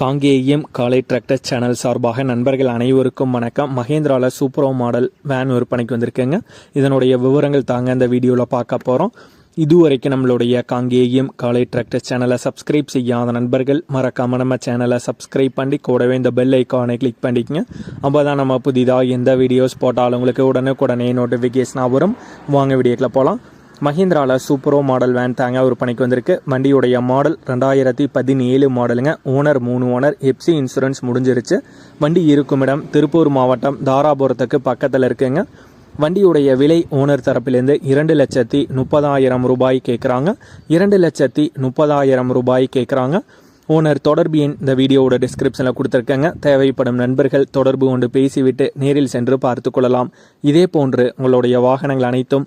காங்கேயம் காலை tractor channel சார்பாக நண்பர்கள் அனைவருக்கும் வணக்கம். மகேந்திரால சூப்பரோ மாடல் வேன் விற்பனைக்கு வந்திருக்கேங்க. இதனுடைய விவரங்கள் தாங்க இந்த வீடியோவில் பார்க்க போகிறோம் இதுவரைக்கும் நம்மளுடைய காங்கேயம் காலை டிராக்டர் சேனலை சப்ஸ்கிரைப் செய்யாத நண்பர்கள் மறக்காமல் நம்ம சேனலை சப்ஸ்கிரைப் பண்ணி கூடவே இந்த பெல் ஐக்கானை கிளிக் பண்ணிக்கங்க. அப்போ தான் நம்ம புதிதாக எந்த வீடியோஸ் போட்டாலும் உங்களுக்கு உடனுக்குடனே நோட்டிஃபிகேஷனாக வரும். வாங்க வீடியோக்கில் போகலாம் மஹிந்திரால சூப்பரோ மாடல் வேன் தாங்க விற்பனைக்கு வந்திருக்கு. வண்டியுடைய மாடல் ரெண்டாயிரத்தி பதினேழு மாடலுங்க. ஓனர் மூணு ஓனர் எப்சி இன்சூரன்ஸ் முடிஞ்சிருச்சு. வண்டி இருக்கும் இடம் திருப்பூர் மாவட்டம் தாராபுரத்துக்கு பக்கத்தில் இருக்குங்க. வண்டியுடைய விலை ஓனர் தரப்பிலிருந்து இரண்டு லட்சத்தி முப்பதாயிரம் ரூபாய் கேட்குறாங்க இரண்டு லட்சத்தி முப்பதாயிரம் ரூபாய் கேட்குறாங்க ஓனர் தொடர்பு எண் இந்த வீடியோவோட டிஸ்கிரிப்ஷனில் கொடுத்துருக்கேங்க. தேவைப்படும் நண்பர்கள் தொடர்பு கொண்டு பேசிவிட்டு நேரில் சென்று பார்த்து கொள்ளலாம். இதே போன்று உங்களுடைய வாகனங்கள் அனைத்தும்